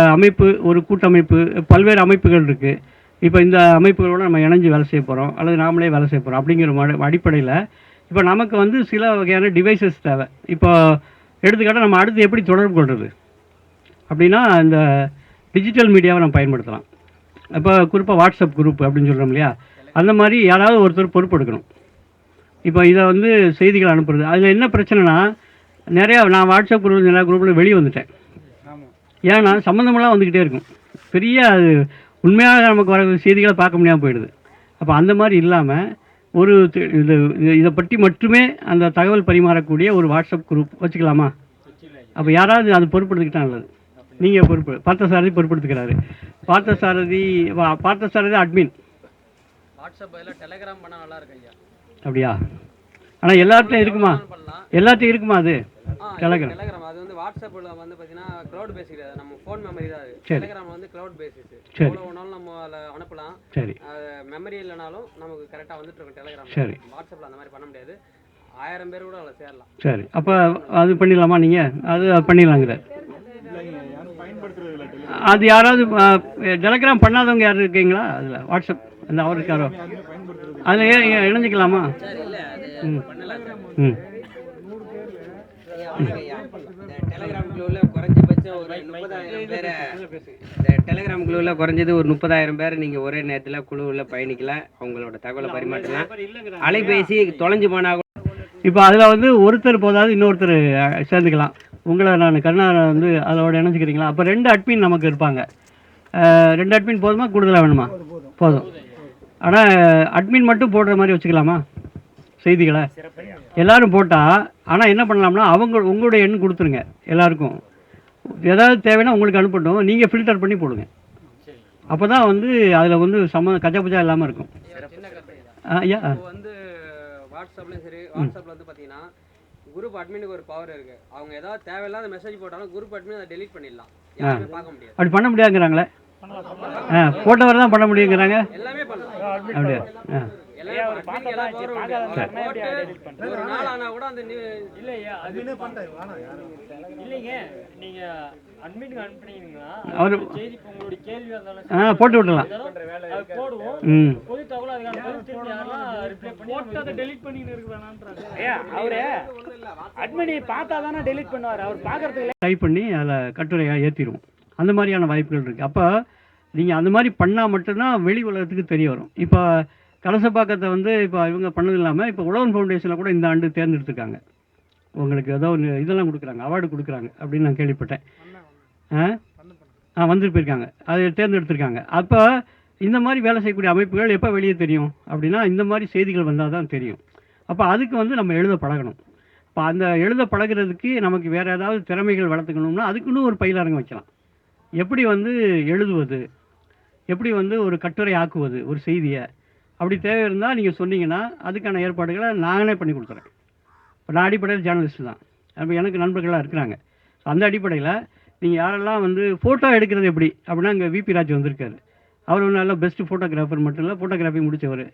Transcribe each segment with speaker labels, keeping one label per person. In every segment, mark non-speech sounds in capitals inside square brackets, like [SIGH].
Speaker 1: அமைப்பு ஒரு கூட்டமைப்பு பல்வேறு அமைப்புகள் இருக்குது இப்போ இந்த அமைப்புகளோட நம்ம இணைஞ்சு வேலை செய்ய போகிறோம் அல்லது நாமளே வேலை செய்ய போகிறோம் அப்படிங்கிற ம அடிப்படையில் இப்போ நமக்கு வந்து சில வகையான டிவைசஸ் தேவை. இப்போ எடுத்துக்காட்டாக நம்ம அடுத்து எப்படி தொடர்பு கொள்வது அப்படின்னா இந்த டிஜிட்டல் மீடியாவை நம்ம பயன்படுத்தலாம். இப்போ குறிப்பாக வாட்ஸ்அப் குரூப் அப்படின்னு சொல்கிறோம் இல்லையா? அந்த மாதிரி யாராவது ஒருத்தர் பொறுப்பெடுக்கணும் இப்போ இதை வந்து செய்திகள் அனுப்புறது. அதில் என்ன பிரச்சனைனா நிறையா நான் வாட்ஸ்அப் குரூப் நிறையா குரூப்பில் வெளியே வந்துட்டேன். ஏன்னா சம்மந்தமெல்லாம் வந்துக்கிட்டே இருக்கும். பெரிய அது உண்மையாக நமக்கு வர செய்திகளை பார்க்க முடியாமல் போயிடுது. அப்போ அந்த மாதிரி இல்லாமல் ஒரு இது இது- பற்றி மட்டுமே அந்த தகவல் பரிமாறக்கூடிய ஒரு வாட்ஸ்அப் குரூப் வச்சுக்கலாமா? அப்போ யாராவது அது பொறுப்படுத்திக்கிட்டா நல்லது. நீங்கள் பொறுப்பு Parthasarathy பொறுப்படுத்திக்கிறாரு Parthasarathy Parthasarathy admin
Speaker 2: WhatsApp Telegram பண்ணால் நல்லா இருக்கு ஐயா.
Speaker 1: அப்படியா? ஆனால் எல்லார்ட்டையும் இருக்குமா? எல்லார்ட்டையும் இருக்குமா அது? Telegram.
Speaker 2: டெலகிராம் அது வந்து வாட்ஸ்அப்பில் வந்து பார்த்தீங்கன்னா க்ளவுட் பேஸ் கிடையாது நம்ம ஃபோன் மெமரி தான் அது. டெலகிராம் வந்து க்ளவுட் பேசிஸ். எவ்வளோ வேணாலும் நம்ம அதில் அனுப்பலாம்.
Speaker 1: சரி.
Speaker 2: மெமரி இல்லைனாலும் நமக்கு கரெக்டாக வந்துட்டு இருக்கும் டெலகிராம்
Speaker 1: சரி.
Speaker 2: வாட்ஸ்அப்பில் அந்த மாதிரி பண்ண முடியாது. ஆயிரம் பேர் கூட அதில் சேரலாம்.
Speaker 1: சரி. அப்போ அது பண்ணிடலாமா நீங்கள் அது பண்ணிடலாங்கிற. அது யாராவது டெலகிராம் பண்ணாதவங்க யாரும் இருக்கீங்களா? அதில் வாட்ஸ்அப் அந்த அவருக்கு யாரோ அதில் இணைஞ்சிக்கலாமா? ம். ம்.
Speaker 2: டெலகிராம் குழுவில் குறைஞ்சபட்சம் ஒரு முப்பதாயிரம் பேரை இந்த டெலகிராம் குழுவில் குறைஞ்சது ஒரு முப்பதாயிரம் பேர் நீங்கள் ஒரே நேரத்தில் குழுவில் பயணிக்கலாம். அவங்களோட தகவலை பரிமாற்றலாம். அலைபேசி தொலைஞ்சு போனால்
Speaker 1: இப்போ அதில் வந்து ஒருத்தர் போதாது இன்னொருத்தர் சேர்ந்துக்கலாம். உங்களை நான் கருணாகரன் வந்து அதோட இணைஞ்சிக்கிறீங்களா? அப்போ ரெண்டு அட்மின் நமக்கு இருப்பாங்க. ரெண்டு அட்மின் போதுமா? கூடுதலாக வேணுமா? போதும். ஆனால் அட்மின் மட்டும் போடுற மாதிரி வச்சுக்கலாமா? செய்திகளை எல்லாரும் போட்டால் ஆனால் என்ன பண்ணலாம்னா அவங்க உங்களுடைய எண் கொடுத்துருங்க எல்லாருக்கும். ஏதாவது தேவைன்னா உங்களுக்கு அனுப்பட்டும் நீங்கள் ஃபில்டர் பண்ணி போடுங்க. அப்போ தான் வந்து அதில் வந்து சம்ம கஜா புஜா இல்லாமல் இருக்கும். ஐயா
Speaker 2: வந்து வாட்ஸ்அப்லயும் சரி வாட்ஸ்அப்ல வந்து பாத்தீங்கன்னா குரூப் அட்மினுக்கு ஒரு பவர் இருக்கு. அவங்க ஏதாவது தேவையில்லாத மெசேஜ் போட்டாலும் குரூப் அட்மின் அதை டெலீட் பண்ணிடலாம். பார்க்க முடியாது.
Speaker 1: அப்படி பண்ண முடியாதுங்கிறாங்களே? ஆ போட்டவர் தான் பண்ண முடியுங்கிறாங்க?
Speaker 2: எல்லாமே பண்ணலாம்.
Speaker 1: அப்படியா ஆ.
Speaker 2: போட்டு ஒரு நாள் ஆனா கூட அந்த new-
Speaker 3: இல்லையா அது இல்லைங்க. நீங்க அட்மிட்டுக்கு அனுப்புனீங்கன்னா
Speaker 1: அவரு
Speaker 3: செய்தி இப்போ உங்களுடைய கேள்வி வந்தாலும்
Speaker 1: ஆ போட்டு விட்டுலாம்
Speaker 3: அது போடுவோம்.
Speaker 1: ம்.
Speaker 3: பொது தகவல் அதுக்கான பதில் திரும்பி யாரெல்லாம் ரிப்ளை பண்ணி போட்டதை டெலீட் பண்ணிட்டு இருக்கிறானான்றாங்க
Speaker 4: ஐயா அவரு அட்மினி பார்த்தா தானே டெலீட் பண்ணுவார். அவர் பார்க்கறதுக்கு
Speaker 1: டைப் பண்ணி அதில் கட்டுரையாக ஏற்றிடுவோம் அந்த மாதிரியான வாய்ப்புகள் இருக்குது அப்போ நீங்கள் அந்த மாதிரி பண்ணால் மட்டும்தான் வெளி உலகத்துக்கு தெரிய வரும். இப்போ கலசப்பாக்கத்தை வந்து இப்போ இவங்க பண்ணது இல்லாமல் இப்போ உழவன் ஃபவுண்டேஷனில் கூட இந்த ஆண்டு தேர்ந்தெடுத்துருக்காங்க. உங்களுக்கு ஏதோ ஒன்று இதெல்லாம் கொடுக்குறாங்க அவார்டு கொடுக்குறாங்க அப்படின்னு நான் கேள்விப்பட்டேன். ஆ? ஆ வந்துட்டு போயிருக்காங்க. அது தேர்ந்தெடுத்திருக்காங்க. அப்போ இந்த மாதிரி வேலை செய்யக்கூடிய அமைப்புகள் எப்போ வெளியே தெரியும்? அப்படின்னா இந்த மாதிரி செய்திகள் வந்தால் தான் தெரியும். அப்போ அதுக்கு வந்து நம்ம எழுத பழகணும். இப்போ அந்த எழுத பழகுறதுக்கு நமக்கு வேறு ஏதாவது திறமைகள் வளர்த்துக்கணும்னா அதுக்குன்னு ஒரு பயிலரங்கம் வைக்கலாம். எப்படி வந்து எழுதுவது? எப்படி வந்து ஒரு கட்டுரை ஆக்குவது? ஒரு செய்தியை? அப்படி தேவை இருந்தால் நீங்கள் சொன்னீங்கன்னா அதுக்கான ஏற்பாடுகளை நானே பண்ணி கொடுக்குறேன் இப்போ நான் அடிப்படையில் ஜேர்னலிஸ்ட் தான். அப்போ எனக்கு நண்பர்களாக இருக்கிறாங்க. அந்த அடிப்படையில் நீங்கள் யாரெல்லாம் வந்து ஃபோட்டோ எடுக்கிறது எப்படி? அப்படின்னா இங்கே விபி ராஜ் வந்திருக்காரு. அவர் ஒரு நல்ல பெஸ்ட்டு ஃபோட்டோகிராஃபர் மட்டும் இல்லை ஃபோட்டோகிராஃபி முடித்தவர்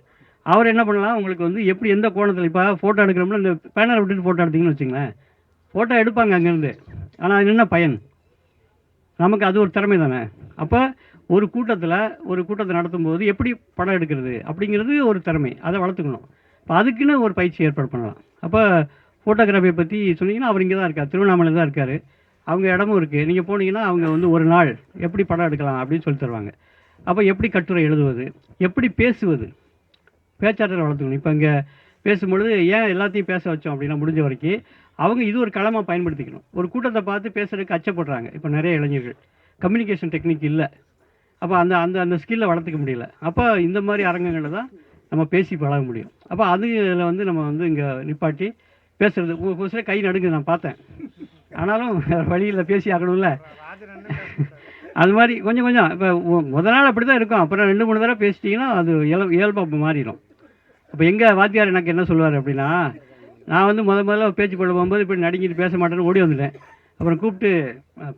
Speaker 1: அவர் என்ன பண்ணலாம்? உங்களுக்கு வந்து எப்படி எந்த கோணத்தில் இப்போ ஃபோட்டோ எடுக்கிறோம்னா இந்த பேனரை விட்டுட்டு ஃபோட்டோ எடுத்தீங்கன்னு வச்சுங்களேன் ஃபோட்டோ எடுப்பாங்க அங்கேருந்து. ஆனால் அது என்ன பயன்? நமக்கு அது ஒரு திறமை தானே அப்போ ஒரு கூட்டத்தில் ஒரு கூட்டத்தை நடத்தும்போது எப்படி படம் எடுக்கிறது அப்படிங்கிறது ஒரு திறமை. அதை வளர்த்துக்கணும். இப்போ அதுக்குன்னு ஒரு பயிற்சி ஏற்பாடு பண்ணலாம். அப்போ ஃபோட்டோகிராஃபியை பற்றி சொன்னீங்கன்னா அவர் இங்கே தான் இருக்கார். திருவண்ணாமலை தான் இருக்கார். அவங்க இடமும் இருக்குது நீங்கள் போனீங்கன்னா அவங்க வந்து ஒரு நாள் எப்படி படம் எடுக்கலாம் அப்படின்னு சொல்லி தருவாங்க. அப்போ எப்படி கட்டுரை எழுதுவது? எப்படி பேசுவது? பேச்சாற்றலை வளர்த்துக்கணும். இப்போ இங்கே பேசும்பொழுது ஏன் எல்லாத்தையும் பேச வச்சோம் அப்படின்னா முடிஞ்ச வரைக்கும் அவங்க இது ஒரு களமாக பயன்படுத்திக்கணும். ஒரு கூட்டத்தை பார்த்து பேசுகிறதுக்கு அச்சப்படுறாங்க. இப்போ நிறைய இளைஞர்கள். கம்யூனிகேஷன் டெக்னிக் இல்லை. அப்போ அந்த அந்த அந்த ஸ்கில்லை வளர்த்துக்க முடியல. அப்போ இந்த மாதிரி அரங்கங்களில் தான் நம்ம பேசி பழக முடியும். அப்போ அதுல வந்து நம்ம வந்து இங்கே நிப்பாட்டி பேசுறது. ஒரு சில கை நடுங்குது நான் பார்த்தேன். ஆனாலும் வழியில் பேசி ஆகணும்ல. அது மாதிரி கொஞ்சம் கொஞ்சம். இப்போ முதல் நாள் அப்படி தான் இருக்கும். அப்புறம் ரெண்டு மூணு தடவை பேசிட்டிங்கன்னா அது இயல் இயல்பாக மாறிடும். அப்போ எங்கள் வாத்தியார் எனக்கு என்ன சொல்லுவார் அப்படின்னா நான் வந்து முத முதல்ல பேச்சு கொள்ள போகும்போது இப்படி நடுங்கிட்டு பேச மாட்டேன்னு ஓடி வந்துட்டேன். அப்புறம் கூப்பிட்டு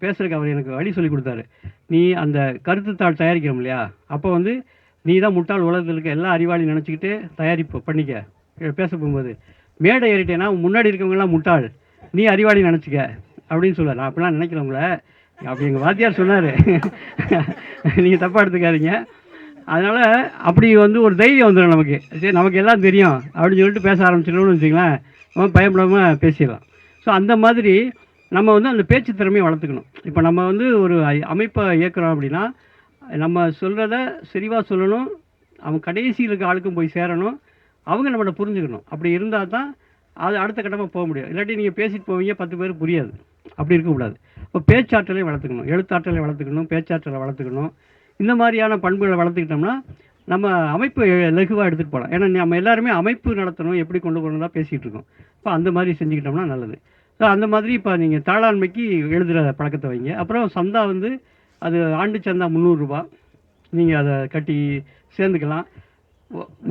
Speaker 1: பேசுறதுக்கு அவர் எனக்கு வழி சொல்லி கொடுத்தாரு. நீ அந்த கருத்துத்தாள் தயாரிக்கிறோம் இல்லையா? அப்போ வந்து நீ தான் முட்டாள் உலகத்தில் இருக்க எல்லா அறிவாளியும் நினச்சிக்கிட்டு தயாரிப்பு பண்ணிக்க. பேச போகும்போது மேடை ஏறிட்டேன்னா முன்னாடி இருக்கவங்கலாம் முட்டாள். நீ அறிவாளி நினச்சிக்க. அப்படின்னு சொல்லுவார். நான் அப்படிலாம் நினைக்கிறவங்கள அப்படி எங்கள் வாத்தியார் சொன்னார். [LAUGHS] நீங்கள் தப்பாக எடுத்துக்காதீங்க. அதனால் அப்படி வந்து ஒரு தைரியம் வந்துடும் நமக்கு. சரி நமக்கு எல்லாம் தெரியும். அப்படின்னு சொல்லிட்டு பேச ஆரம்பிச்சிடணும்னு வச்சுங்களேன் நம்ம பயப்படாமல் பேசிடலாம். ஸோ அந்த மாதிரி நம்ம வந்து அந்த பேச்சு திறமையை வளர்த்துக்கணும். இப்போ நம்ம வந்து ஒரு அமைப்பை இயக்குறோம் அப்படின்னா நம்ம சொல்கிறத செறிவாக சொல்லணும் அவன் கடைசியில் இருக்க ஆளுக்கும் போய் சேரணும் அவங்க நம்மளை புரிஞ்சுக்கணும். அப்படி இருந்தால் தான் அது அடுத்த கட்டமாக போக முடியும். இல்லாட்டி நீங்கள் பேசிட்டு போவீங்க பத்து பேர் புரியாது. அப்படி இருக்கக்கூடாது இப்போ பேச்சாற்றலையும் வளர்த்துக்கணும் எழுத்தாற்றலை வளர்த்துக்கணும் பேச்சாற்றலை வளர்த்துக்கணும். இந்த மாதிரியான பண்புகளை வளர்த்துக்கிட்டோம்னா நம்ம அமைப்பு லகுவாக எடுத்துகிட்டு போகலாம். ஏன்னா நம்ம எல்லாருமே அமைப்பு நடத்தணும் எப்படி கொண்டு போகணும் தான் பேசிகிட்டு இருக்கோம். இப்போ அந்த மாதிரி செஞ்சுக்கிட்டோம்னா நல்லது. அந்த மாதிரி இப்போ நீங்கள் தாளாண்மைக்கு எழுதுகிற பழக்கத்தை வைங்க. அப்புறம் சந்தா வந்து அது ஆண்டு சந்தா முந்நூறுரூபா நீங்கள் அதை கட்டி சேர்ந்துக்கலாம்.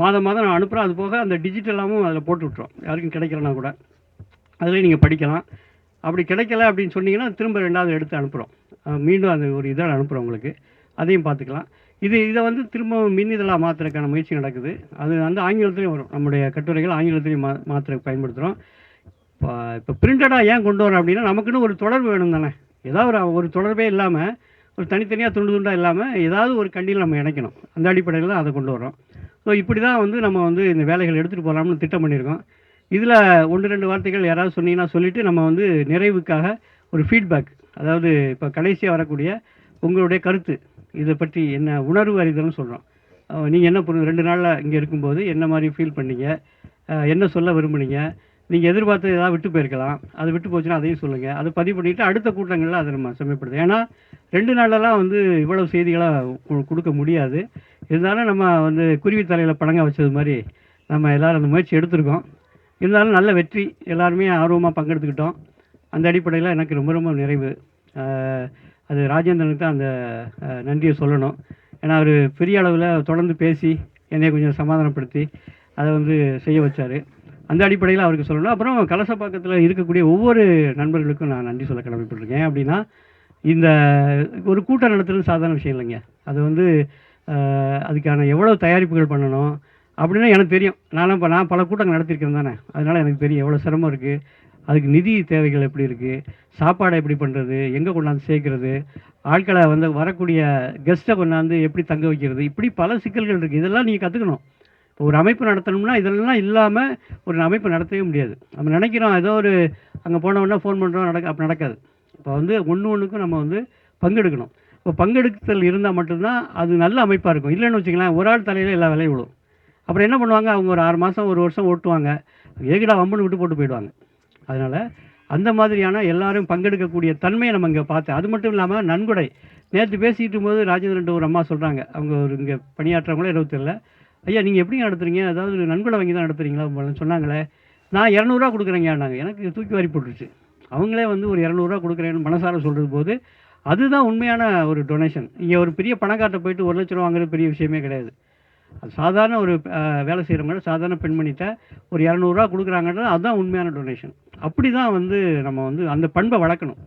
Speaker 1: மாதம் மாதம் நான் அனுப்புகிறேன் அது போக அந்த டிஜிட்டலாகவும் அதில் போட்டு விட்றோம் யாருக்கும் கிடைக்கலனா கூட. அதில் நீங்கள் படிக்கலாம். அப்படி கிடைக்கல அப்படின்னு சொன்னீங்கன்னா திரும்ப ரெண்டாவது எடுத்து அனுப்புகிறோம் மீண்டும் அந்த ஒரு இதை அனுப்புகிறோம் உங்களுக்கு. அதையும் பார்த்துக்கலாம் இது இதை வந்து திரும்ப மின் இதழாக மாற்றுறதுக்கான முயற்சி நடக்குது. அது வந்து ஆங்கிலத்துலேயும் வரும். நம்முடைய கட்டுரைகள் ஆங்கிலத்துலேயும் மா மாற்றுறதுக்கு பயன்படுத்துகிறோம் இப்போ இப்போ பிரிண்டடாக ஏன் கொண்டு வரோம் அப்படின்னா நமக்குன்னு ஒரு தொடர்பு வேணும் தானே. ஏதாவது ஒரு ஒரு தொடர்பே இல்லாமல் ஒரு தனித்தனியாக துண்டு துண்டாக இல்லாமல் ஏதாவது ஒரு கண்டியில் நம்ம இணைக்கணும். அந்த அடிப்படையில் தான் அதை கொண்டு வரோம் ஸோ இப்படி தான் வந்து நம்ம வந்து இந்த வேலைகள் எடுத்துகிட்டு போகலாம்னு திட்டம் பண்ணியிருக்கோம். இதில் ஒன்று ரெண்டு வார்த்தைகள் யாராவது சொன்னீங்கன்னா சொல்லிவிட்டு நம்ம வந்து நிறைவுக்காக ஒரு ஃபீட்பேக் அதாவது இப்போ கடைசியாக வரக்கூடிய உங்களுடைய கருத்து இதை பற்றி என்ன உணர்வு அறிதல்னு சொல்கிறோம் நீங்கள் என்ன புரிஞ்சு ரெண்டு நாளில் இங்கே இருக்கும்போது என்ன மாதிரி ஃபீல் பண்ணீங்க? என்ன சொல்ல விரும்புனீங்க? நீங்கள் எதிர்பார்த்து ஏதாவது விட்டு போயிருக்கலாம். அது விட்டு போச்சுன்னா அதையும் சொல்லுங்கள் அதை பதிவு பண்ணிவிட்டு அடுத்த கூட்டங்களில் அதை நம்ம செம்மைப்படுது ஏன்னா ரெண்டு நாளெல்லாம் வந்து இவ்வளவு செய்திகளாக கொடுக்க முடியாது. இருந்தாலும் நம்ம வந்து குருவி தலையில் படங்க வச்சது மாதிரி நம்ம எல்லோரும் அந்த முயற்சி எடுத்திருக்கோம். இருந்தாலும் நல்ல வெற்றி. எல்லாருமே ஆர்வமாக பங்கெடுத்துக்கிட்டோம். அந்த அடிப்படையில் எனக்கு ரொம்ப ரொம்ப நிறைவு. அது ராஜேந்திரனுக்கு தான் அந்த நன்றியை சொல்லணும். ஏன்னா அவர் பெரிய அளவில் தொடர்ந்து பேசி என்னை கொஞ்சம் சமாதானப்படுத்தி அதை வந்து செய்ய வச்சார். அந்த அடிப்படையில் அவருக்கு சொல்லணும். அப்புறம் கலசப்பாக்கத்தில் இருக்கக்கூடிய ஒவ்வொரு நண்பர்களுக்கும் நான் நன்றி சொல்ல கடமைப்பட்டிருக்கேன். அப்படின்னா இந்த ஒரு கூட்டம் நடத்துறது சாதாரண விஷயம் இல்லைங்க. அது வந்து அதுக்கான எவ்வளோ தயாரிப்புகள் பண்ணணும் அப்படின்னா எனக்கு தெரியும். நானும் இப்போ நான் பல கூட்டங்கள் நடத்திருக்கேன் தானே. அதனால் எனக்கு தெரியும் எவ்வளோ சிரமம் இருக்குது அதுக்கு நிதி தேவைகள் எப்படி இருக்குது சாப்பாடை எப்படி பண்ணுறது எங்கே கொண்டாந்து சேர்க்குறது? ஆட்களை வந்து வரக்கூடிய கெஸ்ட்டை கொண்டாந்து எப்படி தங்க வைக்கிறது? இப்படி பல சிக்கல்கள் இருக்குது இதெல்லாம் நீங்கள் கற்றுக்கணும் ஒரு அமைப்பு நடத்தணும்னா இதெல்லாம் இல்லாமல் ஒரு அமைப்பு நடத்தவே முடியாது. நம்ம நினைக்கிறோம் ஏதோ ஒரு அங்கே போனவொடனே ஃபோன் பண்ணுறோம் நடக்க அப்போ நடக்காது. இப்போ வந்து ஒன்று ஒன்றுக்கும் நம்ம வந்து பங்கெடுக்கணும். இப்போ பங்கெடுத்தல் இருந்தால் மட்டும்தான் அது நல்ல அமைப்பாக இருக்கும். இல்லைன்னு வச்சுக்கலாம் ஒரு ஆள் தலையில் எல்லா வேலையும் விழும். அப்புறம் என்ன பண்ணுவாங்க? அவங்க ஒரு ஆறு மாதம் ஒரு வருஷம் ஓட்டுவாங்க. ஏகிடா வம்புன்னு விட்டு போட்டு போயிடுவாங்க. அதனால் அந்த மாதிரியான எல்லாரும் பங்கெடுக்கக்கூடிய தன்மையை நம்ம இங்கே பார்த்தேன் அது மட்டும் இல்லாமல் நன்கொடை. நேற்று பேசிட்டு போது ராஜேந்திரன் ஒரு அம்மா சொல்கிறாங்க அவங்க ஒரு இங்கே பணியாற்றவங்களே இருபத்தேழில் ஐயா நீங்கள் எப்படி நடத்துறீங்க? அதாவது ஒரு நன்கொடை வாங்கி தான் நடத்துறீங்களா உங்களுக்கு சொன்னாங்களே. நான் இரநூறுவா கொடுக்குறேங்க எனக்கு தூக்கி வாரி போட்டுருச்சு. அவங்களே வந்து ஒரு இரநூறுவா கொடுக்குறேன்னு மனசார சொல்கிறது போது அதுதான் உண்மையான ஒரு டொனேஷன் இங்கே ஒரு பெரிய பணக்கார்ட்ட போயிட்டு ஒரு லட்ச ரூபா வாங்குறது பெரிய விஷயமே கிடையாது. அது சாதாரண ஒரு வேலை செய்கிறவங்க சாதாரண பெண்மணிகிட்ட ஒரு இரநூறுவா கொடுக்குறாங்கன்றது அதுதான் உண்மையான டொனேஷன் அப்படி தான் வந்து நம்ம வந்து அந்த பண்பை வளர்க்கணும்.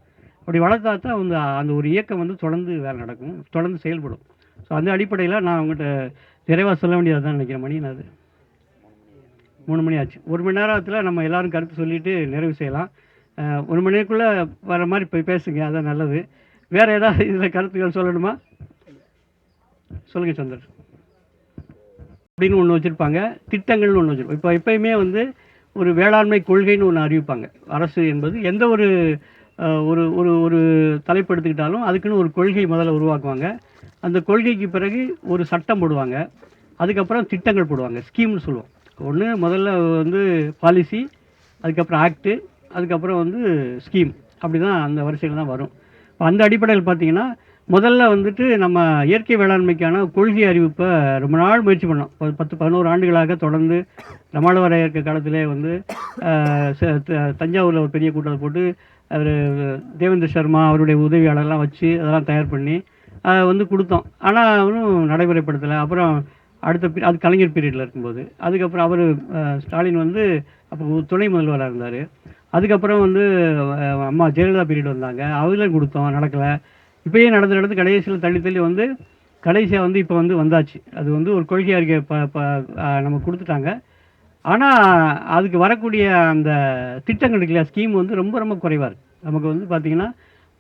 Speaker 1: அப்படி வளர்த்தா தான் வந்து அந்த ஒரு இயக்கம் வந்து தொடர்ந்து வேலை நடக்கும். தொடர்ந்து செயல்படும். ஸோ அந்த அடிப்படையில் நான் அவங்ககிட்ட நிறைவாக சொல்ல வேண்டியது தான் நினைக்கிறேன் மணி அது? மூணு மணி ஆச்சு. ஒரு மணி நேரத்தில் நம்ம எல்லாரும் கருத்து சொல்லிட்டு நிறைவு செய்யலாம். ஒரு மணி நேரக்குள்ளே வர மாதிரி போய் பேசுங்க அதான் நல்லது. வேறு ஏதாவது இதில் கருத்துக்கள் சொல்லணுமா? சொல்லுங்கள் சந்தர் அப்படின்னு ஒன்று வச்சுருப்பாங்க. திட்டங்கள்னு ஒன்று வச்சுருப்பாங்க. இப்போ எப்பயுமே வந்து ஒரு வேளாண்மை கொள்கைன்னு ஒன்று அறிவிப்பாங்க. அரசு என்பது எந்த ஒரு ஒரு ஒரு ஒரு தலைப்பு எடுத்துக்கிட்டாலும் அதுக்குன்னு ஒரு கொள்கை முதல்ல உருவாக்குவாங்க. அந்த கொள்கைக்கு பிறகு ஒரு சட்டம் போடுவாங்க. அதுக்கப்புறம் திட்டங்கள் போடுவாங்க. ஸ்கீம்னு சொல்லுவோம். ஒன்று முதல்ல வந்து பாலிசி அதுக்கப்புறம் ஆக்ட்டு அதுக்கப்புறம் வந்து ஸ்கீம். அப்படி தான் அந்த வரிசையில் தான் வரும். இப்போ அந்த அடிப்படையில் பார்த்தீங்கன்னா முதல்ல வந்துட்டு நம்ம இயற்கை வேளாண்மைக்கான கொள்கை அறிவிப்பை ரொம்ப நாள் முயற்சி பண்ணோம். பத்து பதினோரு ஆண்டுகளாக தொடர்ந்து நம்மளவர காலத்திலே வந்து ச- த- தஞ்சாவூரில் ஒரு பெரிய கூட்டத்தை போட்டு அவர் தேவேந்திர சர்மா அவருடைய உதவியாளர்லாம் வச்சு அதெல்லாம் தயார் பண்ணி அதை வந்து கொடுத்தோம். ஆனால் அவரும் நடைமுறைப்படுத்தலை. அப்புறம் அடுத்த பீ- அது கலைஞர் பீரியடில் இருக்கும்போது. அதுக்கப்புறம் அவர் ஸ்டாலின் வந்து அப்போ துணை முதல்வராக இருந்தார். அதுக்கப்புறம் வந்து அம்மா ஜெயலலிதா பீரியட் வந்தாங்க. அவங்களும் கொடுத்தோம் நடக்கலை. இப்பயே நடந்து நடந்து கடைசியில் தள்ளி தள்ளி வந்து கடைசியாக வந்து இப்போ வந்து வந்தாச்சு. அது வந்து ஒரு கொள்கை இருக்க ப ப நம்ம கொடுத்துட்டாங்க. ஆனால் அதுக்கு வரக்கூடிய அந்த திட்டங்கள் இருக்கு இல்லையா? ஸ்கீம் வந்து ரொம்ப ரொம்ப குறைவாக இருக்குது நமக்கு வந்து பார்த்திங்கன்னா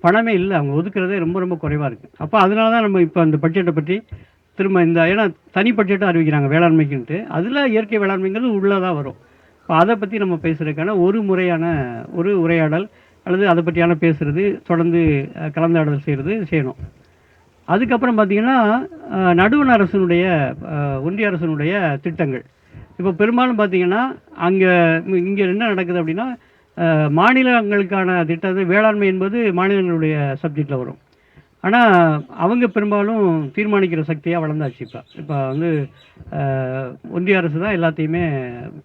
Speaker 1: பணமே இல்லை. அவங்க ஒதுக்குறதே ரொம்ப ரொம்ப குறைவாக இருக்குது அப்போ அதனால தான் நம்ம இப்போ அந்த பட்ஜெட்டை பற்றி திரும்ப இந்த ஏன்னா தனி பட்ஜெட்டும் அறிவிக்கிறாங்க வேளாண்மைக்குன்ட்டு. அதில் இயற்கை வேளாண்மைங்கிறது உள்ளே தான் வரும். இப்போ அதை பற்றி நம்ம பேசுகிறதுக்கான ஒரு முறையான ஒரு உரையாடல் அல்லது அதை பற்றியான பேசுகிறது தொடர்ந்து கலந்தாடல் செய்கிறது செய்யணும். அதுக்கப்புறம் பார்த்திங்கன்னா நடுவண் அரசனுடைய ஒன்றிய அரசனுடைய திட்டங்கள். இப்போ பெரும்பாலும் பார்த்தீங்கன்னா அங்கே இங்கே என்ன நடக்குது அப்படின்னா மாநிலங்களுக்கான திட்டம் வேளாண்மை என்பது மாநிலங்களுடைய சப்ஜெக்டில் வரும். ஆனால் அவங்க பெரும்பாலும் தீர்மானிக்கிற சக்தியாக வளர்ந்தாச்சு இப்போ. இப்போ வந்து ஒன்றிய அரசு தான் எல்லாத்தையுமே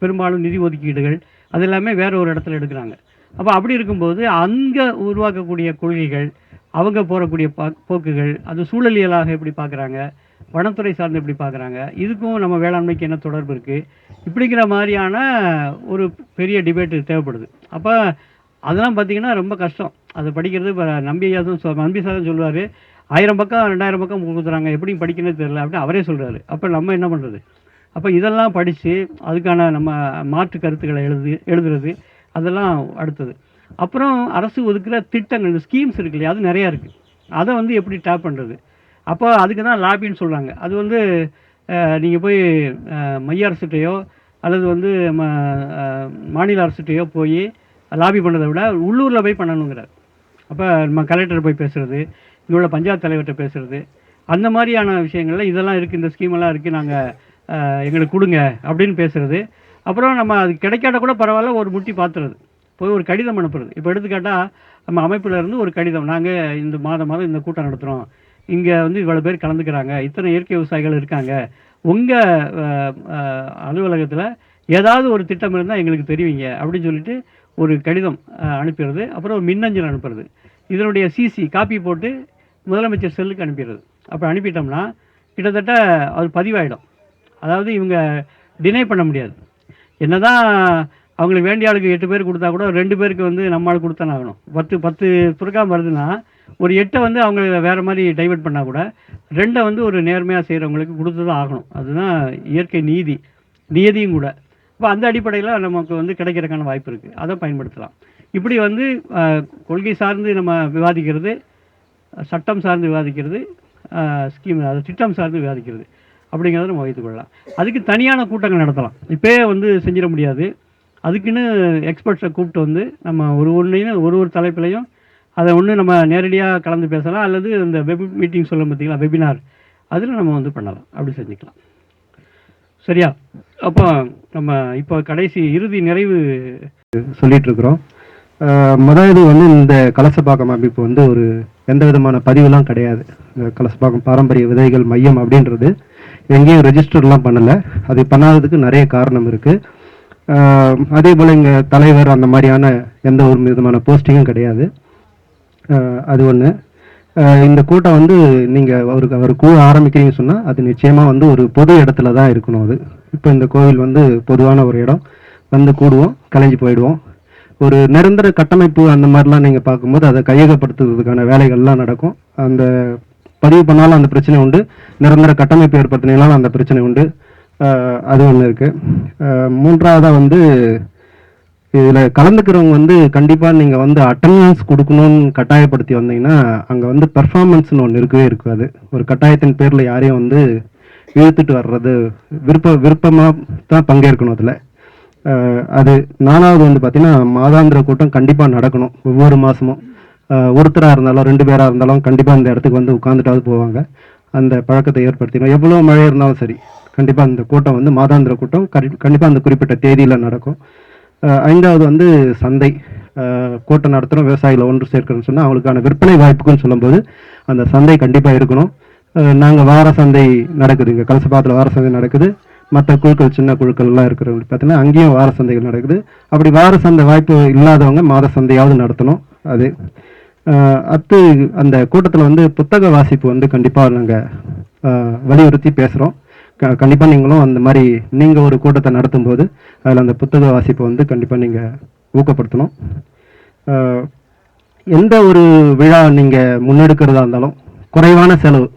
Speaker 1: பெரும்பாலும் நிதி ஒதுக்கீடுகள் அது எல்லாமே வேறு ஒரு இடத்துல எடுக்கிறாங்க. அப்போ அப்படி இருக்கும்போது அங்கே உருவாக்கக்கூடிய கொள்கைகள் அவங்க போகக்கூடிய பா போக்குகள் அது சூழலியலாக எப்படி பார்க்குறாங்க வனத்துறை சார்ந்து எப்படி பார்க்குறாங்க? இதுக்கும் நம்ம வேளாண்மைக்கு என்ன தொடர்பு இருக்குது இப்படிங்கிற மாதிரியான ஒரு பெரிய டிபேட்டு தேவைப்படுது. அப்போ அதெல்லாம் பார்த்தீங்கன்னா ரொம்ப கஷ்டம். அதை படிக்கிறது இப்போ நம்பி அதுவும் சொல் நம்பி சார் சொல்லுவார் ஆயிரம் பக்கம் ரெண்டாயிரம் பக்கம் கொடுக்குறாங்க. எப்படி படிக்கணும்னு தெரியல. அப்படின்னு அவரே சொல்கிறாரு அப்போ நம்ம என்ன பண்ணுறது அப்போ இதெல்லாம் படித்து அதுக்கான நம்ம மாற்று கருத்துக்களை எழுது எழுதுறது. அதெல்லாம் அடுத்தது. அப்புறம் அரசு ஒதுக்குற திட்டங்கள் ஸ்கீம்ஸ் இருக்கு இல்லையா? அது நிறையா இருக்குது அதை வந்து எப்படி டேப் பண்ணுறது அப்போ அதுக்கு தான் லாபின்னு சொல்கிறாங்க அது வந்து நீங்கள் போய் மைய அரசுகிட்டையோ அல்லது வந்து ம மாநில அரசுகிட்டையோ போய் லாபி பண்ணதை விட உள்ளூரில் போய் பண்ணணுங்கிறார். அப்போ நம்ம கலெக்டர் போய் பேசுகிறது இங்கே உள்ள பஞ்சாயத்து தலைவர்கிட்ட பேசுகிறது அந்த மாதிரியான விஷயங்கள்ல இதெல்லாம் இருக்குது இந்த ஸ்கீமெல்லாம் இருக்குது நாங்கள் எங்களுக்கு கொடுங்க அப்படின்னு பேசுகிறது அப்புறம் நம்ம அது கிடைக்காட்ட கூட பரவாயில்ல ஒரு முட்டி பார்த்துறது போய் ஒரு கடிதம் அனுப்புறது. இப்போ எடுத்துக்காட்டால் நம்ம அமைப்பில் இருந்து ஒரு கடிதம் நாங்கள் இந்த மாதம் மாதம் இந்த கூட்டம் நடத்துகிறோம் இங்கே வந்து இவ்வளோ பேர் கலந்துக்கிறாங்க இத்தனை இயற்கை விவசாயிகள் இருக்காங்க. உங்கள் அலுவலகத்தில் ஏதாவது ஒரு திட்டம் இருந்தால் எங்களுக்கு தெரிவிங்க அப்படின்னு சொல்லிட்டு ஒரு கடிதம் அனுப்பிடுறது. அப்புறம் ஒரு மின்னஞ்சல் அனுப்புறது. இதனுடைய சிசி காப்பி போட்டு முதலமைச்சர் செல்லுக்கு அனுப்பிடுறது. அப்போ அனுப்பிட்டோம்னா கிட்டத்தட்ட அது பதிவாயிடும். அதாவது இவங்க டினை பண்ண முடியாது. என்ன தான் அவங்களுக்கு வேண்டிய ஆளுக்கு எட்டு பேர் கொடுத்தா கூட ரெண்டு பேருக்கு வந்து நம்மளால் கொடுத்தானே ஆகணும். பத்து பத்து துறக்காம வருதுன்னா ஒரு எட்டை வந்து அவங்க வேறு மாதிரி டைவர்ட் பண்ணால் கூட ரெண்டை வந்து ஒரு நேர்மையாக செய்கிறவங்களுக்கு கொடுத்து தான் ஆகணும். அதுதான் இயற்கை நீதி நியதியும் கூட. இப்போ அந்த அடிப்படையில் நமக்கு வந்து கிடைக்கிறதுக்கான வாய்ப்பு இருக்குது அதை பயன்படுத்தலாம். இப்படி வந்து கொள்கை சார்ந்து நம்ம விவாதிக்கிறது சட்டம் சார்ந்து விவாதிக்கிறது ஸ்கீம் அது திட்டம் சார்ந்து விவாதிக்கிறது. அப்படிங்கிறத நம்ம வைத்துக் கொள்ளலாம். அதுக்கு தனியான கூட்டங்கள் நடத்தலாம். இப்போயே வந்து செஞ்சிட முடியாது. அதுக்குன்னு எக்ஸ்பர்ட்ஸை கூப்பிட்டு வந்து நம்ம ஒரு ஒன்றையும் ஒரு ஒரு தலைப்பிலையும் அதை ஒன்று நம்ம நேரடியாக கலந்து பேசலாம். அல்லது இந்த வெப் மீட்டிங் சொல்ல பார்த்தீங்களா? வெபினார் அதில் நம்ம வந்து பண்ணலாம். அப்படி செஞ்சுக்கலாம். சரியா? அப்போ நம்ம இப்போ கடைசி இறுதி நிறைவு
Speaker 5: சொல்லிட்டு இருக்கிறோம். முதல் இது வந்து இந்த கலசப்பாக்கம் அமைப்பு வந்து ஒரு எந்த விதமான பதிவுலாம் கிடையாது. இந்த கலசப்பாக்கம் பாரம்பரிய விதைகள் மையம் அப்படின்றது. எங்கேயும் ரெஜிஸ்டர்லாம் பண்ணலை. அது பண்ணாததுக்கு நிறைய காரணம் இருக்குது அதே போல் இங்கே தலைவர் அந்த மாதிரியான எந்த ஒரு விதமான போஸ்டிங்கும் கிடையாது. அது ஒன்று இந்த கூட்டம் வந்து நீங்கள் ஒரு ஒரு கூட ஆரம்பிக்கிறீங்கன்னு சொன்னால் அது நிச்சயமாக வந்து ஒரு பொது இடத்துல தான் இருக்கணும் அது. இப்போ இந்த கோவில் வந்து பொதுவான ஒரு இடம். வந்து கூடுவோம் கலைஞ்சு போயிடுவோம். ஒரு நிரந்தர கட்டமைப்பு அந்த மாதிரிலாம் நீங்கள் பார்க்கும்போது அதை கையகப்படுத்துறதுக்கான வேலைகள்லாம் நடக்கும். அந்த பதிவு பண்ணாலும் அந்த பிரச்சனை உண்டு. நிரந்தர கட்டமைப்பு ஏற்படுத்தினாலும் அந்த பிரச்சனை உண்டு. அது ஒன்று இருக்குது மூன்றாவதாக வந்து இதில் கலந்துக்கிறவங்க வந்து கண்டிப்பாக நீங்கள் வந்து அட்டண்டன்ஸ் கொடுக்கணும்னு கட்டாயப்படுத்தி வந்தீங்கன்னா அங்கே வந்து பெர்ஃபார்மன்ஸ்னு ஒன்று இருக்கவே இருக்காது. ஒரு கட்டாயத்தின் பேரில் யாரையும் வந்து இழுத்துட்டு வர்றது விருப்ப விருப்பமாக தான் பங்கேற்கணும் அதில். அது நாலாவது வந்து பார்த்தீங்கன்னா மாதாந்திர கூட்டம் கண்டிப்பாக நடக்கணும் ஒவ்வொரு மாதமும் ஒருத்தராக இருந்தாலும் ரெண்டு பேராக இருந்தாலும் கண்டிப்பாக இந்த இடத்துக்கு வந்து உட்காந்துட்டாவது போவாங்க. அந்த பழக்கத்தை ஏற்படுத்தினோம் எவ்வளோ மழை இருந்தாலும் சரி கண்டிப்பாக அந்த கூட்டம் வந்து மாதாந்திர கூட்டம் கண்டிப்பாக அந்த குறிப்பிட்ட தேதியில் நடக்கும். ஐந்தாவது வந்து சந்தை. கூட்டம் நடத்துகிறோம் விவசாயிகளை ஒன்று சேர்க்கணும்னு சொன்னால் அவங்களுக்கான விற்பனை வாய்ப்புக்குன்னு சொல்லும்போது அந்த சந்தை கண்டிப்பாக இருக்கணும். நாங்கள் வார சந்தை நடக்குது இங்கே கலசபாத்தில் வார சந்தை நடக்குது. மற்ற குழுக்கள் சின்ன குழுக்கள்லாம் இருக்கிறவங்க பார்த்தீங்கன்னா அங்கேயும் வார சந்தைகள் நடக்குது. அப்படி வார சந்தை வாய்ப்பு இல்லாதவங்க மாத சந்தையாவது நடத்தணும் அது. அடுத்து அந்த கூட்டத்தில் வந்து புத்தக வாசிப்பு வந்து கண்டிப்பாக நாங்கள் வலியுறுத்தி பேசுகிறோம் கண்டிப்பாக நீங்களும் அந்த மாதிரி நீங்கள் ஒரு கூட்டத்தை நடத்தும் போது அதில் அந்த புத்தக வாசிப்பை வந்து கண்டிப்பாக நீங்கள் ஊக்கப்படுத்தணும். எந்த ஒரு விழா நீங்கள் முன்னெடுக்கிறதா இருந்தாலும் குறைவான செலவு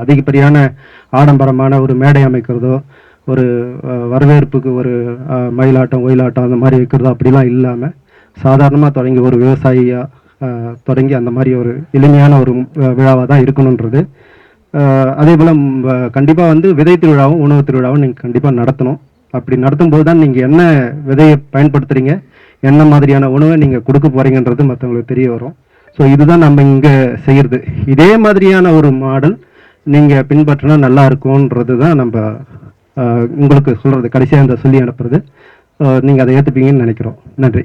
Speaker 5: அதிகப்படியான ஆடம்பரமான ஒரு மேடை அமைக்கிறதோ ஒரு வரவேற்புக்கு ஒரு மயிலாட்டம் ஒயிலாட்டம் அந்த மாதிரி வைக்கிறதோ அப்படிலாம் இல்லாமல் சாதாரணமாக தொடங்கி ஒரு விவசாயியாக தொடங்கி அந்த மாதிரி ஒரு எளிமையான ஒரு விழாவாக தான் இருக்கணுன்றது அதே போல் கண்டிப்பாக வந்து விதை திருவிழாவும் உணவு திருவிழாவும் நீங்கள் கண்டிப்பாக நடத்தணும். அப்படி நடத்தும் போது தான் நீங்கள் என்ன விதையை பயன்படுத்துகிறீங்க என்ன மாதிரியான உணவை நீங்கள் கொடுக்க போகிறீங்கன்றது மற்றவங்களுக்கு தெரிய வரும். ஸோ இதுதான் நம்ம இங்கே செய்கிறது இதே மாதிரியான ஒரு மாடல் நீங்கள் பின்பற்றினா நல்லா இருக்கும்ன்றது தான் நம்ம உங்களுக்கு சொல்கிறது கடைசியாக இந்த சொல்லி அனுப்புறது. நீங்கள் அதை ஏற்றுப்பீங்கன்னு நினைக்கிறோம். நன்றி.